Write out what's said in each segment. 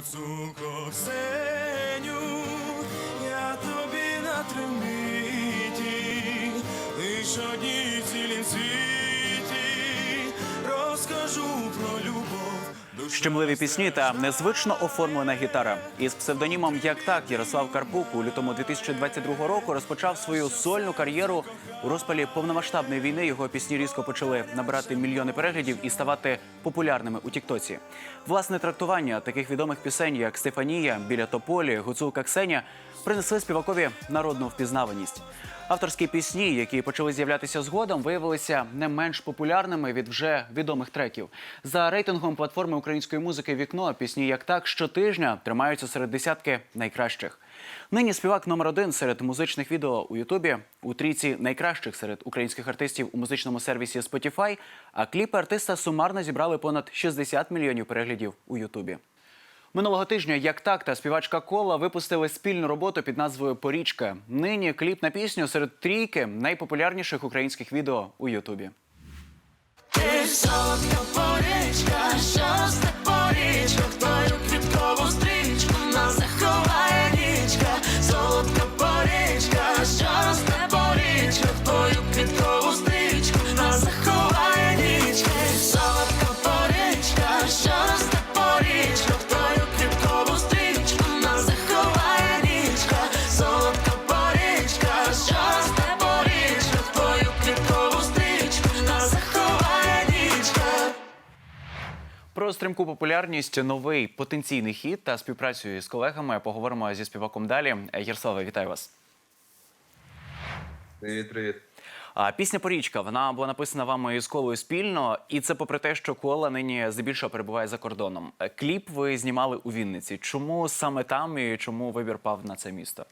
гуцулко Ксеню, я тобі на триміті, лиш одній цілім світі Щемливі пісні та незвично оформлена гітара. Із псевдонімом Як так Ярослав Карпук у лютому 2022 року розпочав свою сольну кар'єру. У розпалі повномасштабної війни його пісні різко почали набирати мільйони переглядів і ставати популярними у Тіктоці. Власне трактування таких відомих пісень, як Стефанія, Біля Тополі, Гуцулка Ксеня, принесли співакові народну впізнаваність. Авторські пісні, які почали з'являтися згодом, виявилися не менш популярними від вже відомих треків. За рейтингом платформи української музики Вікно пісні як так щотижня тримаються серед десятки найкращих. Нині співак номер один серед музичних відео у Ютубі у трійці найкращих серед українських артистів у музичному сервісі Spotify, а кліпи артиста сумарно зібрали понад 60 мільйонів переглядів у Ютубі. Минулого тижня як так та співачка Кола випустили спільну роботу під назвою Порічка. Нині кліп на пісню серед трійки найпопулярніших українських відео у Ютубі. Ти порічка, стрімку популярність, новий потенційний хіт та співпрацю із колегами поговоримо зі співаком далі. Ярославе, вітаю вас. Привіт, привіт. А пісня Порічка вона була написана вами із колою спільно, і це попри те, що кола нині здебільшого перебуває за кордоном. Е, Кліп ви знімали у Вінниці. Чому саме там і чому вибір пав на це місто?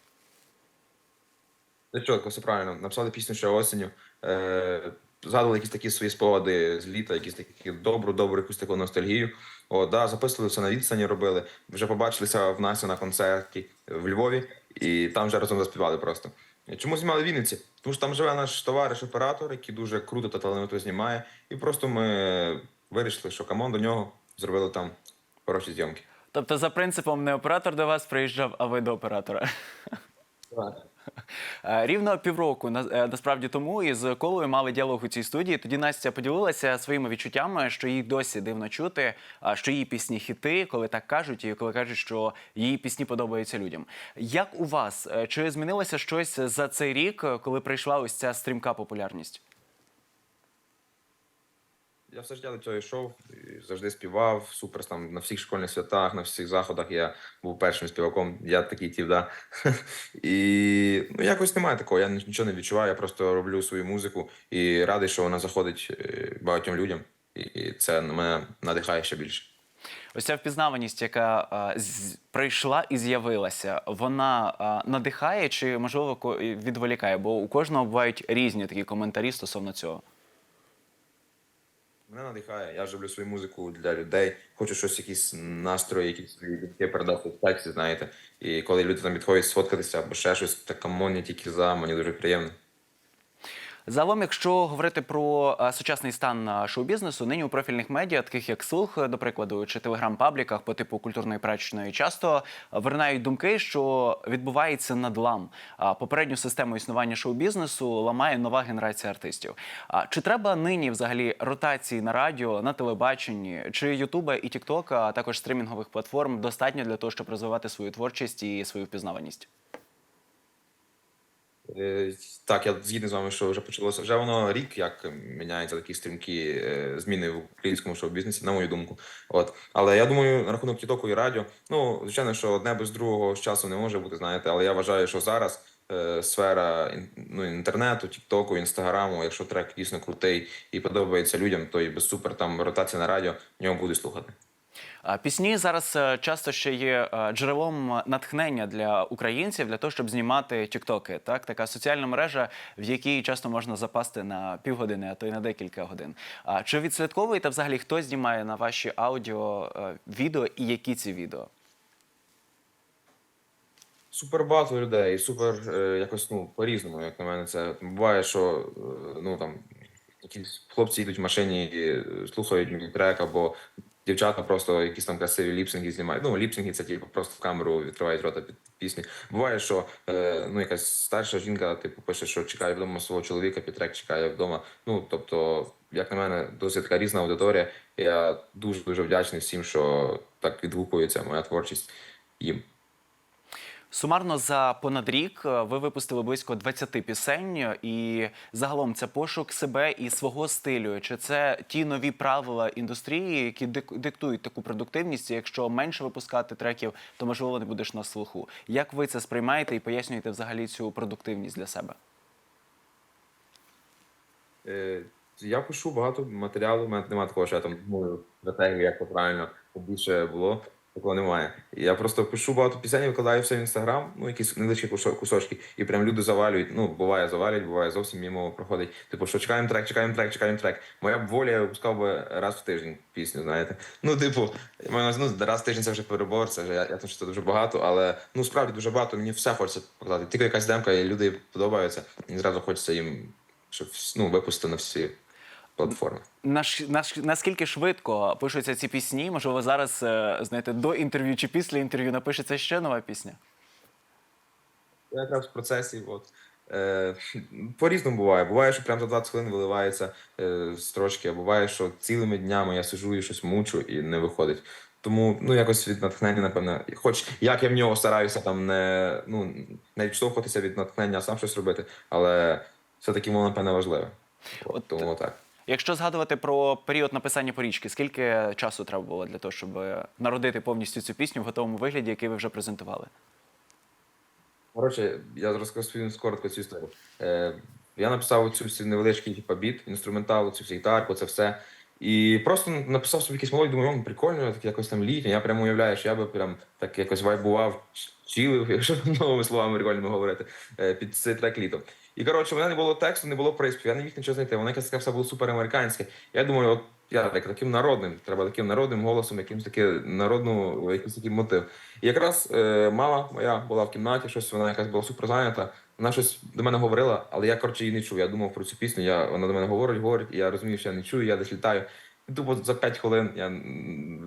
Це чітко, все правильно. Написали пісню ще осінню. Е, згадували якісь такі свої спогади з літа, якісь такі добру, добру якусь таку ностальгію. О, да, записували все на відстані, робили. Вже побачилися в Насі на концерті в Львові, і там вже разом заспівали просто. Чому знімали в Вінниці? Тому що там живе наш товариш-оператор, який дуже круто та талановито знімає. І просто ми вирішили, що камон до нього зробили там хороші зйомки. Тобто, за принципом, не оператор до вас приїжджав, а ви до оператора. Е, Рівно півроку е, насправді тому із колою мали діалог у цій студії. Тоді Настя поділилася своїми відчуттями, що їй досі дивно чути, а, що її пісні хіти, коли так кажуть, і коли кажуть, що її пісні подобаються людям. Як у вас Е, чи змінилося щось за цей рік, е, коли прийшла ось ця стрімка популярність? Я все життя до цього йшов, завжди співав, супер там на всіх школьних святах, на всіх заходах я був першим співаком, я такий тіп, да. І ну, якось немає такого, я нічого не відчуваю, я просто роблю свою музику і радий, що вона заходить е, багатьом людям. І це мене надихає ще більше. Ось ця впізнаваність, яка а, з- прийшла і з'явилася, вона а, надихає чи можливо відволікає? Бо у кожного бувають різні такі коментарі стосовно цього. Мене надихає, я живлю свою музику для людей. Хочу щось, якісь настрої, якісь які передати в тексті, знаєте. І коли люди там підходять сфоткатися або ще щось, так камон, тільки за, мені дуже приємно. Загалом, якщо говорити про сучасний стан шоу-бізнесу, нині у профільних медіа, таких як Слух, до прикладу, чи телеграм-пабліках по типу культурної прачечної, часто виринають думки, що відбувається надлам. Попередню систему існування шоу-бізнесу ламає нова генерація артистів. Чи треба нині взагалі ротації на радіо, на телебаченні, чи Ютуба і Тіктока, а також стримінгових платформ достатньо для того, щоб розвивати свою творчість і свою впізнаваність? Е, Так, я згідний з вами, що вже почалося. Вже воно рік, як міняються такі стрімкі е, зміни в українському шоу-бізнесі, на мою думку. От. Але я думаю, на рахунок Тіктоку і радіо, ну, звичайно, що одне без другого з часу не може бути, знаєте, але я вважаю, що зараз е, сфера ну, інтернету, Тіктоку, інстаграму, якщо трек дійсно крутий і подобається людям, то і без супер там ротація на радіо, в нього будуть слухати. Пісні зараз е, часто ще є е, джерелом натхнення для українців для того, щоб знімати тіктоки. Так, така соціальна мережа, в якій часто можна запасти на півгодини, а то й на декілька годин. А чи відслідковуєте взагалі, хто знімає на ваші аудіо е, відео і які ці відео? Супер багато людей, супер е, якось ну по-різному, як на мене, це буває, що ну там якісь хлопці йдуть в машині, і, слухають трек, або дівчата просто якісь там красиві ліпсинги знімають. Ну, ліпсинги це типу просто в камеру відкривають рота під пісні. Буває, що е, ну, якась старша жінка, типу, пише, що чекає вдома свого чоловіка, під трек чекає вдома. Ну, тобто, як на мене, досить така різна аудиторія. Я дуже дуже вдячний всім, що так відгукується моя творчість їм. Сумарно за понад рік е, ви випустили близько 20 пісень, і загалом це пошук себе і свого стилю. Чи це ті нові правила індустрії, які дик- диктують таку продуктивність? Якщо менше випускати треків, то можливо не будеш на слуху. Як ви це сприймаєте і пояснюєте взагалі цю продуктивність для себе? Е, я пишу багато матеріалу, у мене немає такого, що я там думаю стратегію, як то правильно більше було. Такого немає. Я просто пишу багато пісень, викладаю все в інстаграм, ну якісь невеличкі кусо- кусочки, і прям люди завалюють. Ну, буває завалюють, буває зовсім мимо проходить. Типу, що чекаємо трек, чекаємо трек, чекаємо трек. Моя б воля я випускав би раз в тиждень пісню, знаєте. Ну, типу, ну, раз в тиждень це вже перебор, це вже я, я тому що це дуже багато, але ну справді дуже багато. Мені все хочеться показати. Тільки якась демка, і люди подобаються. Мені зразу хочеться їм, щоб ну, випустити на всі платформи. Наш, наш, наскільки швидко пишуться ці пісні? Можливо, зараз е, знаєте, до інтерв'ю чи після інтерв'ю напишеться ще нова пісня? Я якраз в процесі. От. Е, по-різному буває. Буває, що прямо за 20 хвилин виливається е, строчки, а буває, що цілими днями я сижу і щось мучу і не виходить. Тому ну якось від натхнення, напевно, хоч як я в нього стараюся там не, ну, не відштовхуватися від натхнення, а сам щось робити, але все-таки воно, напевно, важливе. От, тому так. Якщо згадувати про період написання порічки, скільки часу треба було для того, щоб народити повністю цю пісню в готовому вигляді, який ви вже презентували? Коротше, я розкажу коротко цю історію. Е, я написав цю всю невеличкий типу, біт, інструментал, цю всю гітарку, це все. І просто написав собі якийсь молодь, думаю, прикольно, так якось там літнє. Я прямо уявляю, що я би прям так якось вайбував, чилив, якщо новими словами прикольно говорити, е, під цей трек літом. І коротше, мене не було тексту, не було приспівів, я не міг нічого знайти. Воно якесь все було супер американське. Я думаю, от я так, таким народним, треба таким народним голосом, якимось таке народну, якийсь такий мотив. І якраз е, мама моя була в кімнаті, щось вона якась була супер зайнята. Вона щось до мене говорила, але я коротше її не чув. Я думав про цю пісню. Я вона до мене говорить, говорить, і я розумію, що я не чую, я десь літаю. І тупо за 5 хвилин я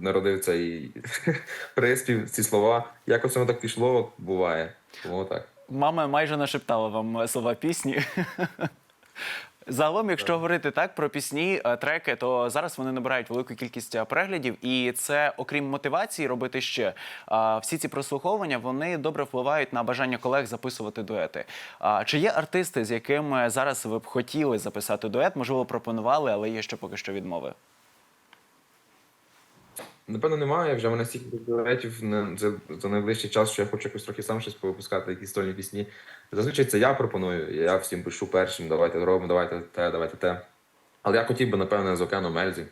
народив цей приспів, ці слова. Якось воно так пішло, буває. Тому так. Мама майже нашептала вам слова пісні. Загалом, якщо говорити так про пісні, е, треки, то зараз вони набирають велику кількість е, переглядів, і це, окрім мотивації, робити ще всі ці прослуховування вони добре впливають на бажання колег записувати дуети. Чи є артисти, з якими зараз ви б хотіли записати дует? Можливо, пропонували, але є ще поки що відмови. Напевно, немає. Вже мене стільки дуетів за, за найближчий час, що я хочу якось трохи сам щось повипускати, якісь стольні пісні. Зазвичай це я пропоную. Я всім пишу першим, давайте робимо, давайте те, давайте те. Але я хотів би, напевне, з Океаном Мельзі,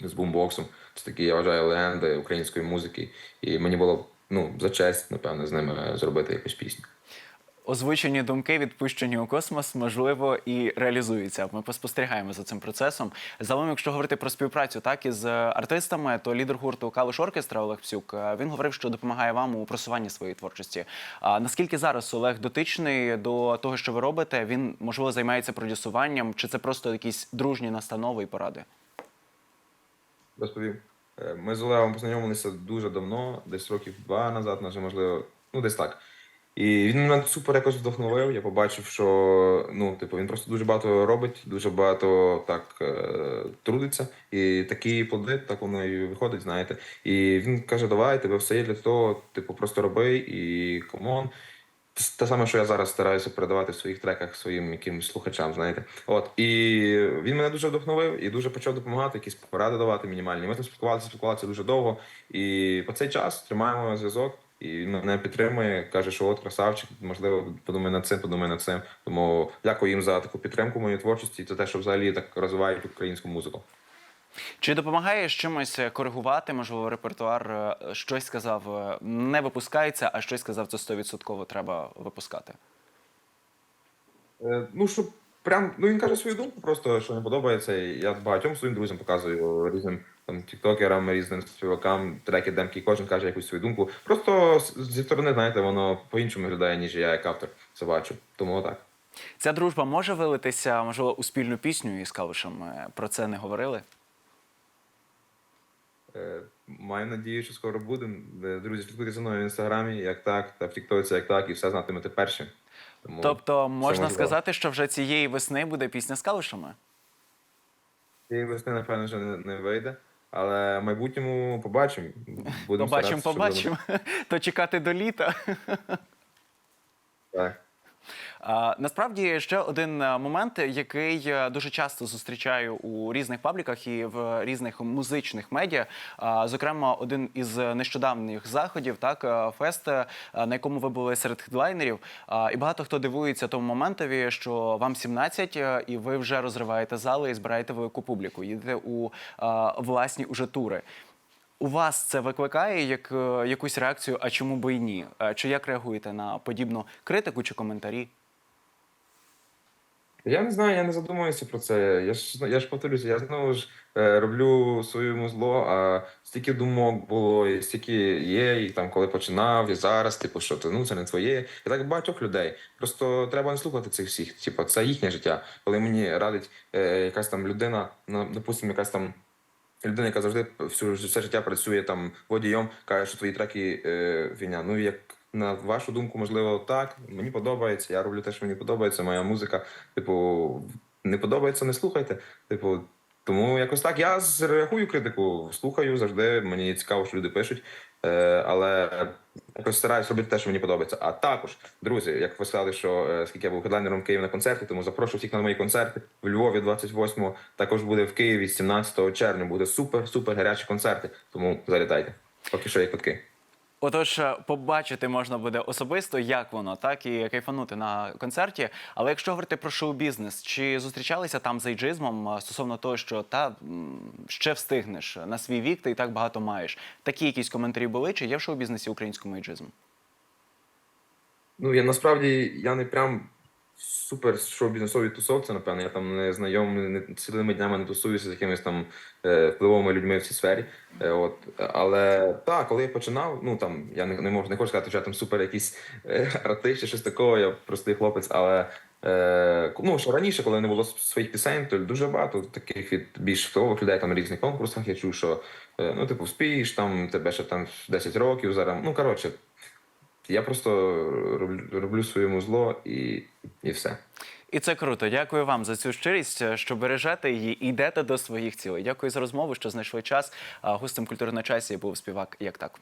з бумбоксом. Це такі, я вважаю, легенди української музики. І мені було ну, за честь, напевне, з ними зробити якусь пісню. Озвучені думки, відпущені у космос, можливо, і реалізуються. Ми поспостерігаємо за цим процесом. Загалом, якщо говорити про співпрацю так із артистами, то лідер гурту Калиш Оркестра Олег Псюк е, він говорив, що допомагає вам у просуванні своєї творчості. А наскільки зараз Олег дотичний до того, що ви робите? Він можливо займається продюсуванням, чи це просто якісь дружні настанови і поради? Розповім. Е, Ми з Олегом познайомилися дуже давно, десь років два назад, може, можливо, ну десь так. І він мене супер якось вдохновив. Я побачив, що ну, типу, він просто дуже багато робить, дуже багато так е, трудиться. І такі плоди, так воно і виходить, знаєте. І він каже: давай, тебе все є для того, типу, просто роби і камон. Те- Те саме, що я зараз стараюся передавати в своїх треках своїм якимось слухачам, знаєте. От і він мене дуже вдохновив і дуже почав допомагати, якісь поради давати мінімальні. Ми там спілкувалися, спілкувалися дуже довго. І по цей час тримаємо зв'язок. І він мене підтримує, каже, що от красавчик, можливо, подумай над цим, подумай над цим. Тому дякую їм за таку підтримку моєї творчості і за те, що взагалі так розвивають українську музику. Чи допомагає чимось коригувати? Можливо, репертуар е, щось сказав, е, не випускається, а щось сказав, це 100% треба випускати. Е, Ну, щоб прям, ну він каже свою думку, просто що не подобається. І я багатьом своїм друзям показую різним там тіктокерам, різним співакам, треки, демки, кожен каже якусь свою думку. Просто зі сторони, знаєте, воно по-іншому виглядає, ніж я як автор це бачу. Тому так. Ця дружба може вилитися, можливо, у спільну пісню із Калушем? Е, Про це не говорили? Е, Маю надію, що скоро будемо. Е, Друзі, слідкуйте за мною в інстаграмі, як так, та в Тіктоці, як так, і все знатимете першим. Тому Тобто можна сказати, що вже цієї весни буде пісня з калушами? Цієї весни, напевно, вже не, не вийде. Але в майбутньому побачимо. Будемо Побачимо, побачимо. То чекати до літа. Так. Насправді ще один е, момент, який е, дуже часто зустрічаю у різних пабліках і в різних музичних медіа. Зокрема, один із нещодавніх заходів, так е, фест, на якому ви були серед хедлайнерів. І багато хто дивується тому моментові, що вам 17, е, і ви вже розриваєте зали і збираєте велику публіку. Їдете у власні уже тури. У вас це викликає як, якусь реакцію, а чому би і ні? Чи як реагуєте на подібну критику чи коментарі? Я не знаю, я не задумуюся про це. Я ж я ж повторюся, я знову ж е, роблю своєму зло, а стільки думок було, і стільки є, і там коли починав, і зараз, типу, що це ну це не твоє. І так багатьох людей. Просто треба не слухати цих всіх. Типу, це їхнє життя. Коли мені радить е, якась там людина, ну, допустимо, якась там. Людина, яка завжди всю все життя працює там водієм, каже, що твої треки е, фігня. Ну як на вашу думку, можливо, так. Мені подобається. Я роблю те, що мені подобається. Моя музика. Типу, не подобається, не слухайте. Типу, тому якось так. Я реагую критику, слухаю завжди. Мені цікаво, що люди пишуть. Е, але якось стараюсь робити те, що мені подобається. А також, друзі, як ви сказали, що е, скільки я був хедлайнером Києва на концерті, тому запрошую всіх на мої концерти. В Львові 28-го, також буде в Києві 17 червня. Буде супер, супер гарячі концерти. Тому залітайте. Поки що є квитки. Отож, е, побачити можна буде особисто, як воно, так і кайфанути на концерті. Але якщо говорити про шоу-бізнес, чи зустрічалися там з ейджизмом е, стосовно того, що та ще встигнеш на свій вік, ти і так багато маєш. Такі якісь коментарі були, чи є в шоу-бізнесі українському ейджизм? Ну я насправді я не прям супер шоу-бізнесовій тусовці, напевно. Я там не знайомий, не цілими днями не тусуюся з якимись там е, впливовими людьми в цій сфері. Е, от. Але так, коли я починав, ну там я не, не можу не хочу сказати, що я там супер якийсь е, артист чи щось такого, я простий хлопець, але. Е, ну, що раніше, коли не було своїх пісень, то дуже багато таких від більш впливових людей там на різних конкурсах. Я чув, що е, ну, типу, спіш, там тебе ще там 10 років зараз. Ну, коротше, я просто роблю, своєму зло і, і все. І це круто. Дякую вам за цю щирість, е, що бережете її і йдете до своїх цілей. Дякую за розмову, що знайшли час. Гостем культури на часі був співак як так.